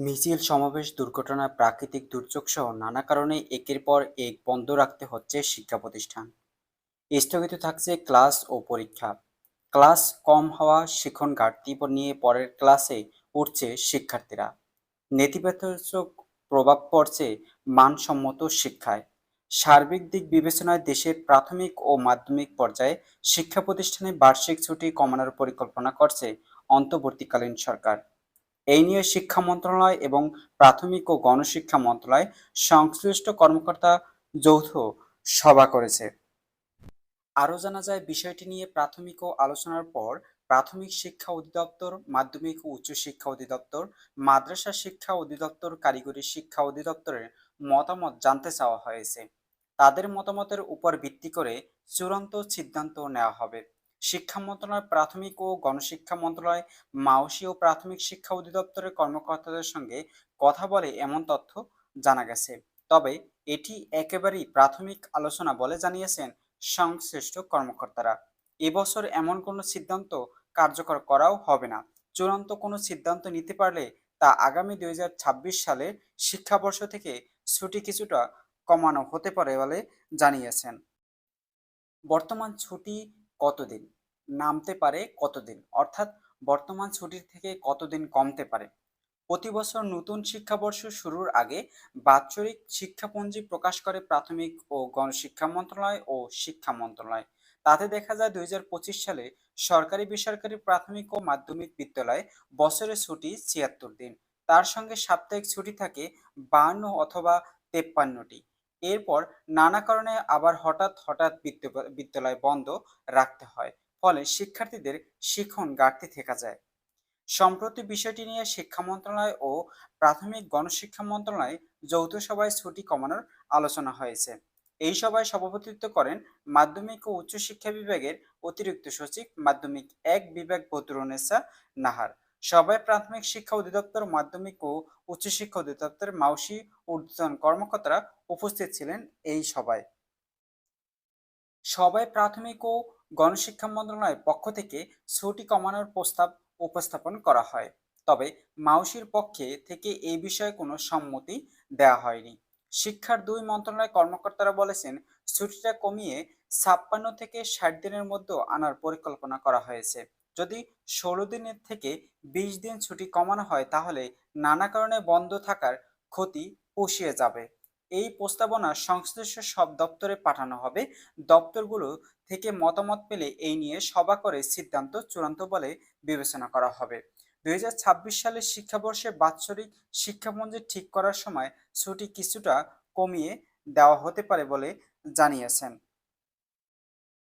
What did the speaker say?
মিছিল, সমাবেশ, দুর্ঘটনা, প্রাকৃতিক দুর্যোগ সহ নানা কারণে একের পর এক বন্ধ রাখতে হচ্ছে শিক্ষা প্রতিষ্ঠান। স্থগিত থাকছে ক্লাস ও পরীক্ষা। ক্লাস কম হওয়া, শিক্ষণ ঘাটতি নিয়ে পরের ক্লাসে উঠছে শিক্ষার্থীরা। নেতিবাচক প্রভাব পড়ছে মানসম্মত শিক্ষায়। সার্বিক দিক বিবেচনায় দেশের প্রাথমিক ও মাধ্যমিক পর্যায়ে শিক্ষা প্রতিষ্ঠানে বার্ষিক ছুটি কমানোর পরিকল্পনা করছে অন্তর্বর্তীকালীন সরকার। এই নিয়ে শিক্ষা মন্ত্রণালয় এবং প্রাথমিক ও গণশিক্ষা মন্ত্রণালয় সংশ্লিষ্ট কর্মকর্তা যৌথ সভা করেছে। আরও জানা যায়, বিষয়টি নিয়ে প্রাথমিক ও আলোচনার পর প্রাথমিক শিক্ষা অধিদপ্তর, মাধ্যমিক ও উচ্চ শিক্ষা অধিদপ্তর, মাদ্রাসা শিক্ষা অধিদপ্তর, কারিগরি শিক্ষা অধিদপ্তরের মতামত জানতে চাওয়া হয়েছে। তাদের মতামতের উপর ভিত্তি করে চূড়ান্ত সিদ্ধান্ত নেওয়া হবে। শিক্ষা মন্ত্রণালয়, প্রাথমিক ও গণশিক্ষা মন্ত্রণালয়, মাওসী ও প্রাথমিক শিক্ষা অধিদপ্তরের কর্মকর্তাদের সঙ্গে কথা বলে এমন তথ্য জানা গেছে। তবে এটি একেবারেই প্রাথমিক আলোচনা বলে জানিয়েছেন সংশ্লিষ্ট কর্মকর্তারা। এবছর এমন কোনো সিদ্ধান্ত কার্যকর করাও হবে না। চূড়ান্ত কোনো সিদ্ধান্ত নিতে পারলে তা আগামী দুই হাজার ছাব্বিশ সালের শিক্ষাবর্ষ থেকে ছুটি কিছুটা কমানো হতে পারে বলে জানিয়েছেন। বর্তমান ছুটি কতদিন? নামতে পারে কতদিন? অর্থাৎ বর্তমান ছুটির থেকে কতদিন কমতে পারে? প্রতি বছর নতুন শিক্ষাবর্ষ শুরুর আগে বাৎসরিক শিক্ষাপঞ্জি প্রকাশ করে প্রাথমিক ও গণশিক্ষা মন্ত্রণালয় ও শিক্ষা মন্ত্রণালয়। তাতে দেখা যায় দুই হাজার পঁচিশ সালে সরকারি বেসরকারি প্রাথমিক ও মাধ্যমিক বিদ্যালয়ে বছরের ছুটি ছিয়াত্তর দিন। তার সঙ্গে সাপ্তাহিক ছুটি থাকে বান্ন অথবা তেপ্পান্নটি। এরপর নানা কারণে আবার হঠাৎ হঠাৎ বিদ্যা- বিদ্যালয় বন্ধ রাখতে হয়। ফলে শিক্ষার্থীদের শিখন ঘাটতি থেকে যায়। সম্প্রতি বিষয়টি নিয়ে শিক্ষা মন্ত্রণালয় ও প্রাথমিক গণশিক্ষা মন্ত্রণালয় যৌথ সভায় ছুটি কমানোর আলোচনা হয়েছে। এই সভায় সভাপতিত্ব করেন মাধ্যমিক ও উচ্চশিক্ষা বিভাগের অতিরিক্ত সচিব মাধ্যমিক এক বিভাগ বদরুন্নেসা নাহার। সভায় প্রাথমিক শিক্ষা অধিদপ্তর, মাধ্যমিক ও উচ্চশিক্ষা অধিদপ্তরের মাউসি ঊর্ধ্বতন কর্মকর্তারা উপস্থিত ছিলেন এই সভায়। সভায় প্রাথমিক ও গণশিক্ষা মন্ত্রণালয়ের পক্ষ থেকে ছুটি কমানোর প্রস্তাব উপস্থাপন করা হয়। তবে মাউসির পক্ষে থেকে এই বিষয়ে কোনো সম্মতি দেওয়া হয়নি। শিক্ষার দুই মন্ত্রণালয়ের কর্মকর্তারা বলেছেন, ছুটিটা কমিয়ে ছাপ্পান্ন থেকে ষাট দিনের মধ্যে আনার পরিকল্পনা করা হয়েছে। যদি ষোলো দিনের থেকে বিশ দিন ছুটি কমানো হয়, তাহলে নানা কারণে বন্ধ থাকার ক্ষতি পুষিয়ে যাবে। এই প্রস্তাবনা সংশ্লিষ্ট সব দপ্তরে পাঠানো হবে। দপ্তরগুলো থেকে মতামত পেলে এই নিয়ে সভা করে সিদ্ধান্ত চূড়ান্ত বলে বিবেচনা করা হবে। দুই হাজার ছাব্বিশ সালের শিক্ষাবর্ষে বাৎসরিক শিক্ষাপঞ্জি ঠিক করার সময় ছুটি কিছুটা কমিয়ে দেওয়া হতে পারে বলে জানিয়েছেন।